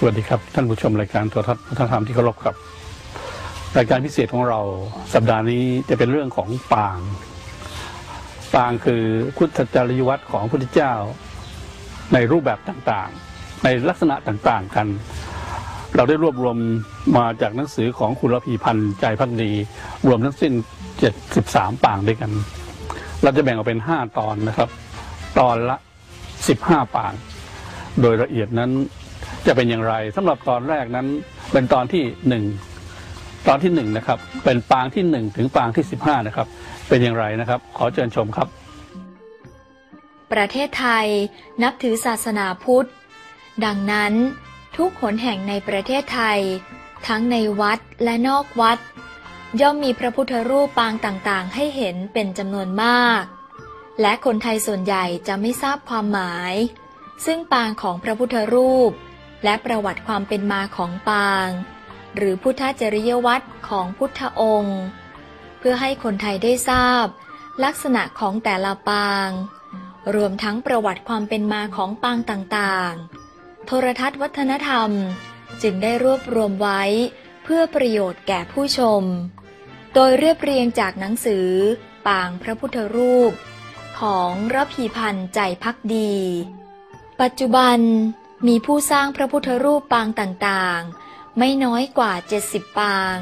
สวัสดีครับ ท่านผู้ชมรายการโทรทัศน์วัฒนธรรมที่เคารพครับ รายการพิเศษของเราสัปดาห์นี้จะเป็นเรื่องของปาง ปางคือพุทธจริยวัตรของพระพุทธเจ้า ในรูปแบบต่างๆ ในลักษณะต่างๆกัน เราได้รวบรวมมาจากหนังสือของคุณรพีพันธ์ใจพักดี รวมทั้งสิ้น 73 ปางด้วยกัน เราจะแบ่งออกเป็น 5 ตอนนะครับ ตอนละ 15 ปาง โดยละเอียดนั้น จะเป็นอย่างไรสำหรับตอนแรกนั้นเป็นตอนที่หนึ่งตอนที่หนึ่งนะครับ เป็นปางที่หนึ่งถึงปางที่สิบห้านะครับ เป็นอย่างไรนะครับ ขอเชิญชมครับ ประเทศไทยนับถือศาสนาพุทธ ดังนั้นทุกหนแห่งในประเทศไทย ทั้งในวัดและนอกวัด ย่อมมีพระพุทธรูปปางต่างๆ ให้เห็นเป็นจำนวนมาก และคนไทยส่วนใหญ่จะไม่ทราบความหมาย ซึ่งปางของพระพุทธรูป และประวัติความเป็นมาของปาง หรือพุทธจริยวัตรของพุทธองค์ เพื่อให้คนไทยได้ทราบ ลักษณะของแต่ละปาง รวมทั้งประวัติความเป็นมาของปางต่างๆ โทรทัศน์วัฒนธรรมจึงได้รวบรวมไว้เพื่อประโยชน์แก่ผู้ชม โดยเรียบเรียงจากหนังสือ ปางพระพุทธรูป ของระพีพันธ์ใจพักดี ปัจจุบัน มีผู้สร้างพระพุทธรูปปางต่างๆ ไม่น้อยกว่า 70 ปาง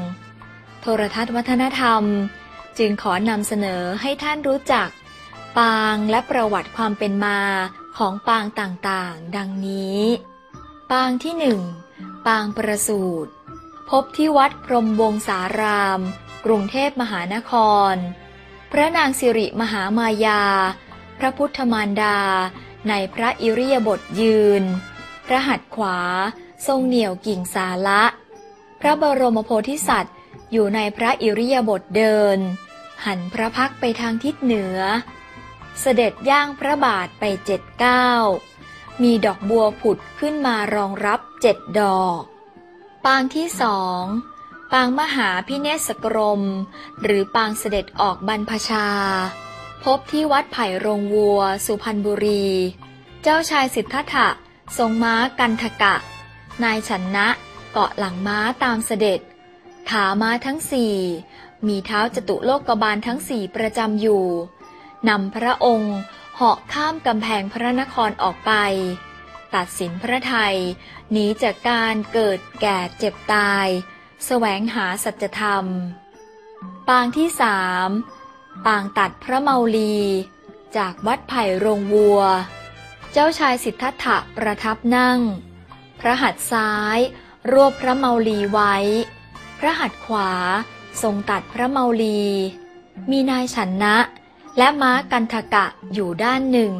โทรทัศน์วัฒนธรรม จึงขอนำเสนอให้ท่านรู้จัก ปางและประวัติความเป็นมาของปางต่างๆ ดังนี้ ปางที่หนึ่งปางประสูตร พบที่วัดพรมวงสาราม กรุงเทพมหานคร พระนางสิริมหามายา พระพุทธมารดา ในพระอิริยบถยืน พระหัตถ์ขวา ทรงเหนี่ยวกิ่งสาละ พระบรมโพธิสัตว์ อยู่ในพระอิริยาบถเดิน หันพระพักไปทางทิศเหนือ เสด็จย่างพระบาทไปเจ็ดเก้ามีดอกบัวผุดขึ้นมารองรับเจ็ดดอก ปางที่สองปางมหาพิเนศกรม หรือปางเสด็จออกบรรพชา พบที่วัดไผ่โรงวัว สุพรรณบุรี เจ้าชายสิทธัตถะ ทรงม้ากันทกะ นายชนนะเกาะหลังม้าตามเสด็จ ขาม้าทั้งสี่ มีเท้าจตุโลกบาลทั้งสี่ประจำอยู่ นำพระองค์เหาะข้ามกำแพงพระนครออกไป ตัดสินพระไทยหนีจากการเกิดแก่เจ็บตายแสวงหาสัจธรรม ปางที่สามปางตัดพระเมาลี จากวัดไผ่โรงวัว จ้าชายสิทธัตถะประทับนั่ง พระหัตถ์ซ้าย รวบพระเมาลีไว้ พระหัตถ์ขวา ทรงตัดพระเมาลี มีนายฉันนะ และม้ากันทกะอยู่ด้านหนึ่ง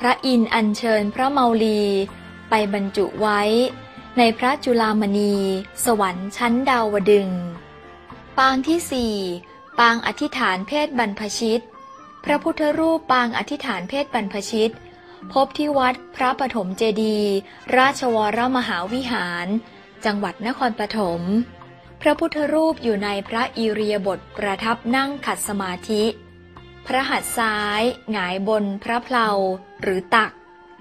พระอินอัญเชิญพระเมาลีไปบรรจุไว้ ในพระจุลามณี สวรรค์ชั้นดาวดึง ปางที่สี่ปางอธิษฐานเพศบรรพชิต พระพุทธรูปปางอธิษฐานเพศบรรพชิต พบที่วัดพระปฐมเจดี ราชวรมหาวิหาร จังหวัดนครปฐม พระพุทธรูปอยู่ในพระอิริยาบถประทับนั่งขัดสมาธิ พระหัตถ์ซ้ายหงายบนพระเพลาหรือตัก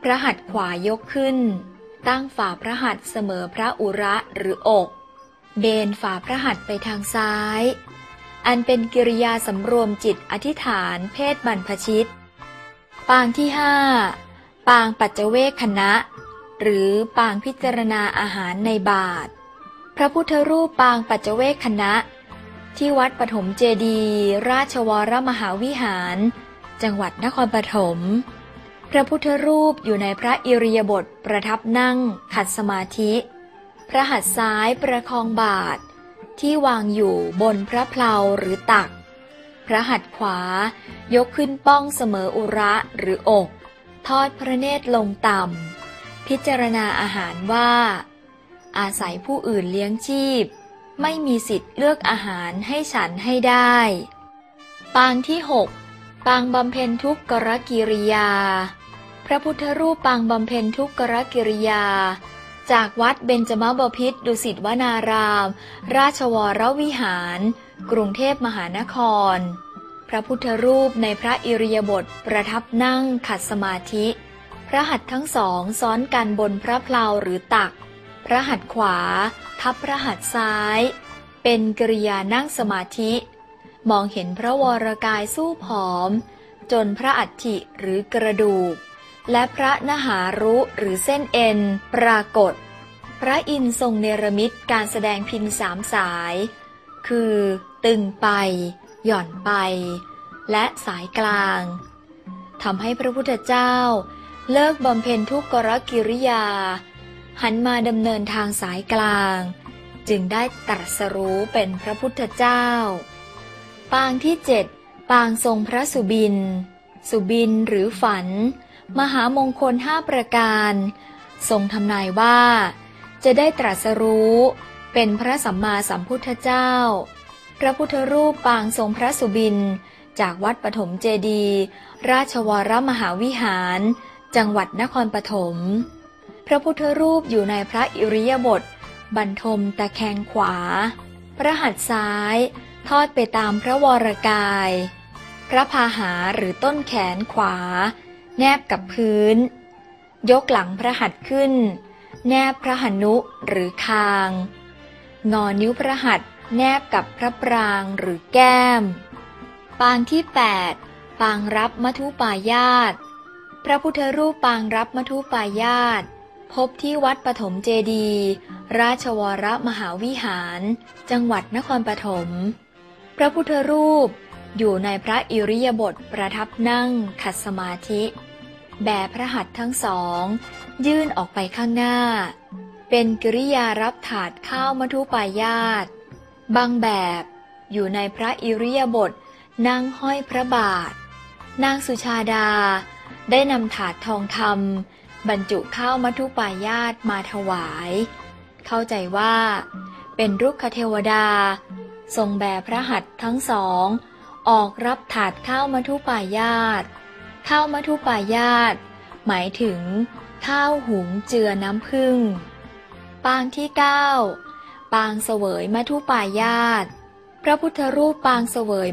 พระหัตถ์ขวายกขึ้น ตั้งฝ่าพระหัตถ์เสมอพระอุระหรืออก เบนฝ่าพระหัตถ์ไปทางซ้าย อันเป็นกิริยาสำรวมจิตอธิษฐานเพศบรรพชิต ปางที่ห้า ปางปัจเจเวคคณะ หรือปางพิจารณาอาหารในบาท พระพุทธรูปปางปัจเจเวคคณะ ที่วัดปฐมเจดีราชวรมหาวิหาร จังหวัดนครปฐม พระพุทธรูปอยู่ในพระอิริยาบถประทับนั่งขัดสมาธิ พระหัตถ์ซ้ายประคองบาท ที่วางอยู่บนพระเพลาหรือตัก พระหัตถ์ขวายกขึ้นป้องเสมออุระหรืออก ทอดพระเนตรลงต่ำ พิจารณาอาหารว่า อาศัยผู้อื่นเลี้ยงชีพ ไม่มีสิทธิ์เลือกอาหารให้ฉันให้ได้ ปางที่หกปางบำเพ็ญทุกขรกิริยา พระพุทธรูปปางบำเพ็ญทุกขรกิริยา จากวัดเบญจมบพิตรดุสิตวนาราม ราชวรวิหาร กรุงเทพมหานคร พระพุทธรูปในพระอิริยาบถประทับนั่งขัดสมาธิ พระหัตถ์ทั้งสองซ้อนกันบนพระเพลาหรือตัก พระหัตถ์ขวา ทับพระหัตถ์ซ้าย เป็นกริยานั่งสมาธิ มองเห็นพระวรกายสู้ผอม จนพระอัฐิหรือกระดูก และพระนหารุหรือเส้นเอ็นปรากฏ พระอินทรงเนรมิตการแสดงพินสามสาย คือ ตึงไป หย่อนไป และสายกลางทำให้พระพุทธเจ้า เลิกบำเพ็ญทุกกรกิริยา หันมาดำเนินทางสายกลาง จึงได้ตรัสรู้เป็นพระพุทธเจ้า ปางที่เจ็ดปางทรงพระสุบิน สุบินหรือฝัน มหามงคลห้าประการ ทรงทำนายว่า จะได้ตรัสรู้เป็นพระสัมมาสัมพุทธเจ้า พระพุทธรูปปางทรงพระสุบิน จากวัดปฐมเจดี ราชวรมหาวิหาร จังหวัดนครปฐม พระพุทธรูปอยู่ในพระอิริยาบถบรรทมตะแคงขวา พระหัตถ์ซ้าย ทอดไปตามพระวรกาย พระพาหาหรือต้นแขนขวา แนบกับพื้น ยกหลังพระหัตถ์ขึ้น แนบพระหนุหรือคาง งอนิ้วพระหัตถ์ แนบกับพระปรางหรือแก้ม ปางที่ 8 ปางรับมัทุปายาต พระพุทธรูปปางรับมัทุปายาต พบที่วัดปฐมเจดี ราชวรมหาวิหาร จังหวัดนครปฐม พระพุทธรูปอยู่ในพระอิริยาบถประทับนั่งขัดสมาธิ แบพระหัตถ์ทั้งสอง ยื่นออกไปข้างหน้า เป็นกิริยารับถาดข้าวมัทุปายาต บางแบบอยู่ในพระอิริยาบถนั่งห้อยพระบาท นางสุชาดา ได้นำถาดทองคำบรรจุข้าวมัทุปายาตมาถวาย เข้าใจว่า เป็นรุกขเทวดา ทรงแบพระหัตถ์ทั้งสอง ออกรับถาดข้าวมัทุปายาตข้าวมัทุปายาตหมายถึง ข้าวหุงเจือน้ำผึ้งปางที่เก้า ปางเสวยมัทุปายาต พระพุทธรูปปางเสวย